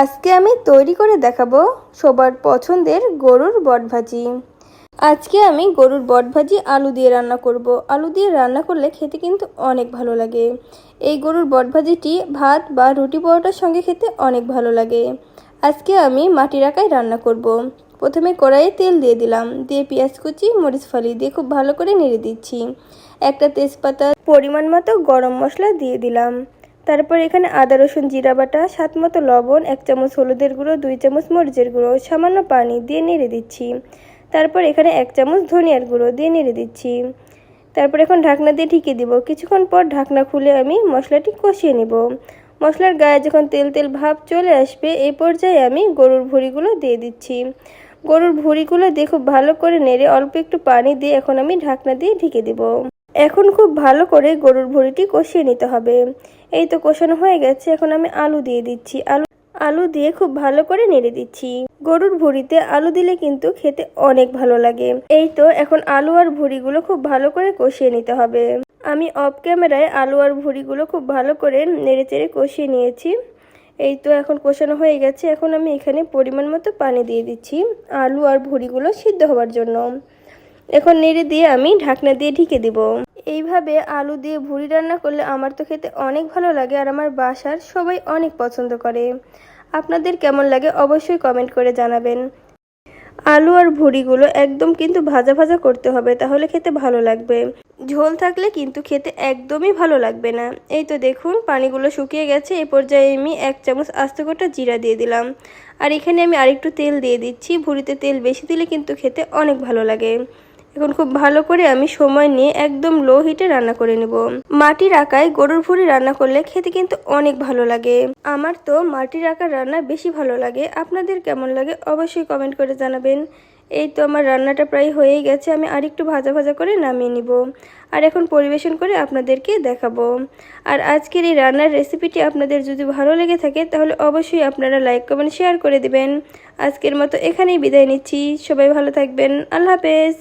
আজকে আমি তৈরি করে দেখাবো সবার পছন্দের গরুর বটভাজি। আজকে আমি গরুর বটভাজি আলু দিয়ে রান্না করব। আলু দিয়ে রান্না করলে খেতে কিন্তু অনেক ভালো লাগে। এই গরুর বটভাজিটি ভাত বা রুটি পরোটার সঙ্গে খেতে অনেক ভালো লাগে। আজকে আমি মাটির আকায় রান্না করব। প্রথমে কড়াইয়ে তেল দিয়ে দিলাম। দিয়ে পেঁয়াজ কুচি, মরিচ ফালি দিয়ে খুব ভালো করে নেড়ে দিচ্ছি। একটা তেজপাতা পরিমাণ মতো গরম মশলা দিয়ে দিলাম। তারপর এখানে আদা, রসুন, জিরা বাটা, স্বাদ মতো লবণ, এক চামচ হলুদের গুঁড়ো, দুই চামচ মরিচের গুঁড়ো, সামান্য পানি দিয়ে নেড়ে দিচ্ছি। তারপর এখানে এক চামচ ধনিয়ার গুঁড়ো দিয়ে নেড়ে দিচ্ছি। তারপর এখন ঢাকনা দিয়ে ঢেকে দিব। কিছুক্ষণ পর ঢাকনা খুলে আমি মশলাটি কষিয়ে নিব। মশলার গায়ে যখন তেল তেল ভাব চলে আসবে এই পর্যায়ে আমি গরুর ভুঁড়িগুলো দিয়ে দিচ্ছি। গরুর ভুঁড়িগুলো দিয়ে খুব ভালো করে নেড়ে অল্প একটু পানি দিয়ে এখন আমি ঢাকনা দিয়ে ঢেকে দিব। এখন খুব ভালো করে গরুর ভুঁড়িটি কষিয়ে নিতে হবে। এই তো কষানো হয়ে গেছে, এখন আমি আলু দিয়ে দিচ্ছি। আলু আলু দিয়ে খুব ভালো করে নেড়ে দিচ্ছি। গরুর ভুঁড়িতে আলু দিলে কিন্তু খেতে অনেক ভালো লাগে। এই তো এখন আলু আর ভুঁড়িগুলো খুব ভালো করে কষিয়ে নিতে হবে। আমি অফ ক্যামেরায় আলু আর ভুঁড়িগুলো খুব ভালো করে নেড়ে চেড়ে কষিয়ে নিয়েছি। এই তো এখন কষানো হয়ে গেছে, এখন আমি এখানে পরিমাণ মতো পানি দিয়ে দিচ্ছি আলু আর ভুঁড়িগুলো সিদ্ধ হওয়ার জন্য। এখন নেড়ে দিয়ে আমি ঢাকনা দিয়ে ঢেকে দিব। এইভাবে আলু দিয়ে ভুড়ি রান্না করলে আমার তো খেতে অনেক ভালো লাগে আর আমার বাসার সবাই অনেক পছন্দ করে। আপনাদের কেমন লাগে অবশ্যই কমেন্ট করে জানাবেন। আলু আর ভুড়িগুলো একদম কিন্তু ভাজা ভাজা করতে হবে, তাহলে খেতে ভালো লাগবে। ঝোল থাকলে কিন্তু খেতে একদমই ভালো লাগবে না। এই তো দেখুন, পানিগুলো শুকিয়ে গেছে এই পর্যায়ে আমি এক চামচ আস্ত গোটা জিরা দিয়ে দিলাম। আর এখানে আমি আরেকটু তেল দিয়ে দিচ্ছি। ভুড়িতে তেল বেশি দিলে কিন্তু খেতে অনেক ভালো লাগে। এখন খুব ভালো করে আমি সময় নিয়ে একদম লো হিটে রান্না করে নেব। মাটির আকায় গরুর ভুড়ি রান্না করলে খেতে কিন্তু অনেক ভালো লাগে। আমার তো মাটির আকার রান্না বেশি ভালো লাগে। আপনাদের কেমন লাগে অবশ্যই কমেন্ট করে জানাবেন। এই তো আমার রান্নাটা প্রায় হয়েই গেছে, আমি আরেকটু ভাজা ভাজা করে নামিয়ে নিব। আর এখন পরিবেশন করে আপনাদেরকে দেখাবো। আর আজকের এই রান্নার রেসিপিটি আপনাদের যদি ভালো লেগে থাকে, তাহলে অবশ্যই আপনারা লাইক কমেন্ট শেয়ার করে দিবেন। আজকের মতো এখানেই বিদায় নিচ্ছি। সবাই ভালো থাকবেন। আল্লাহ হাফেজ।